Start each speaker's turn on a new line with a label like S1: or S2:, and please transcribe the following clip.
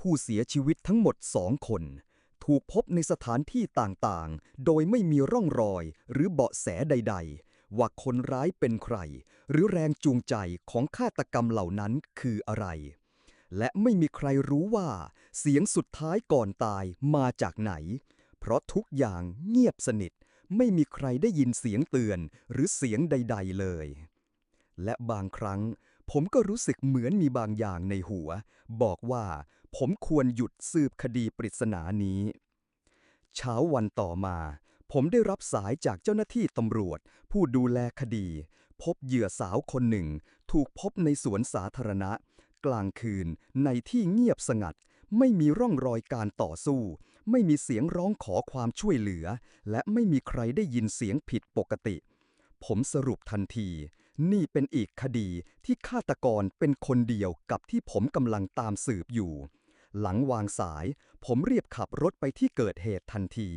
S1: ผู้เสียชีวิตทั้งหมดสองคน ถูกพบในสถานที่ต่างๆ โดยไม่มีร่องรอยหรือเบาะแสใด ๆ ว่าคนร้ายเป็นใคร หรือแรงจูงใจของฆาตกรรมเหล่านั้นคืออะไร และไม่มีใครรู้ว่าเสียงสุดท้ายก่อนตายมาจากไหน เพราะทุกอย่างเงียบสนิท ไม่มีใครได้ยินเสียงเตือนหรือเสียงใด ๆ เลย และบางครั้ง ผมก็รู้สึกเหมือนมีบางอย่างในหัว บอกว่าผมควรหยุดสืบคดีปริศนานี้ เช้าวันต่อมา ผมได้รับสายจากเจ้าหน้าที่ตำรวจ ผู้ดูแลคดี พบเหยื่อสาวคนหนึ่ง ถูกพบในสวนสาธารณะ กลางคืนในที่เงียบสงัด ไม่มีร่องรอยการต่อสู้ ไม่มีเสียงร้องขอความช่วยเหลือ และไม่มีใครได้ยินเสียงผิดปกติ ผมสรุปทันที นี่เป็นอีกคดีที่ฆาตกรเป็นคนเดียวกับที่ผมกำลังตามสืบอยู่ หลังวางสาย ผมเรียบขับรถไปที่เกิดเหตุทันที